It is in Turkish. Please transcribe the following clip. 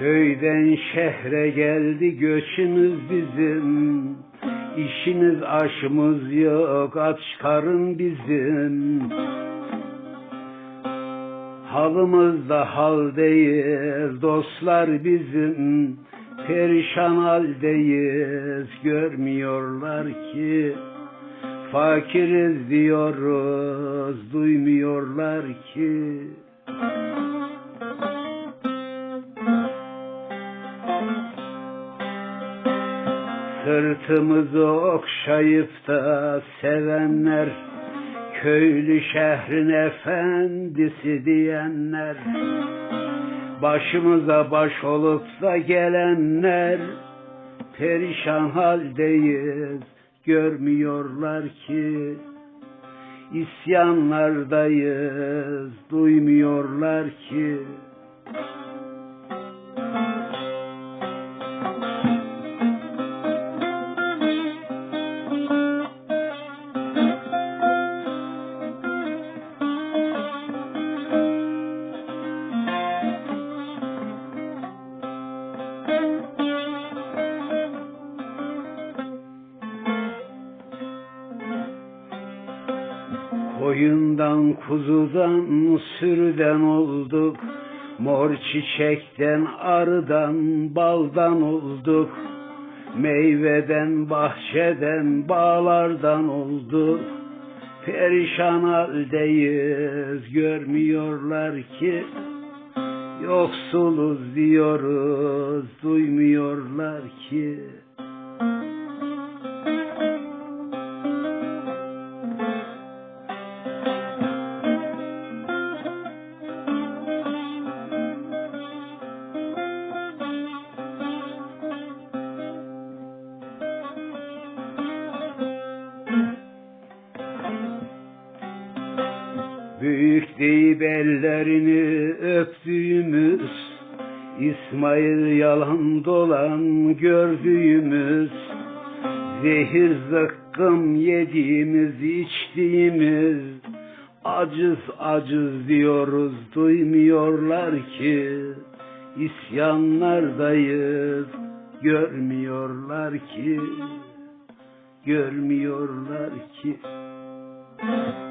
Köyden şehre geldi göçümüz bizim. İşimiz aşımız yok aç karın bizim. Halımızda hal değil dostlar bizim. Perişan haldeyiz görmüyorlar ki. Fakiriz diyoruz duymuyorlar ki Sırtımızı okşayıp da sevenler Köylü şehrin efendisi diyenler Başımıza baş olup da gelenler Perişan haldeyiz görmüyorlar ki İsyanlardayız duymuyorlar ki Koyundan, kuzudan, sürüden olduk. Mor çiçekten, arıdan, baldan olduk. Meyveden, bahçeden, bağlardan olduk. Perişan haldeyiz, görmüyorlar ki. Yoksuluz diyoruz, duymuyorlar ki. Büyük deyip ellerini öptüğümüz İsmail yalan dolan gördüğümüz Zehir zıkkım yediğimiz içtiğimiz Acız acız diyoruz duymuyorlar ki İsyanlardayız görmüyorlar ki Görmüyorlar ki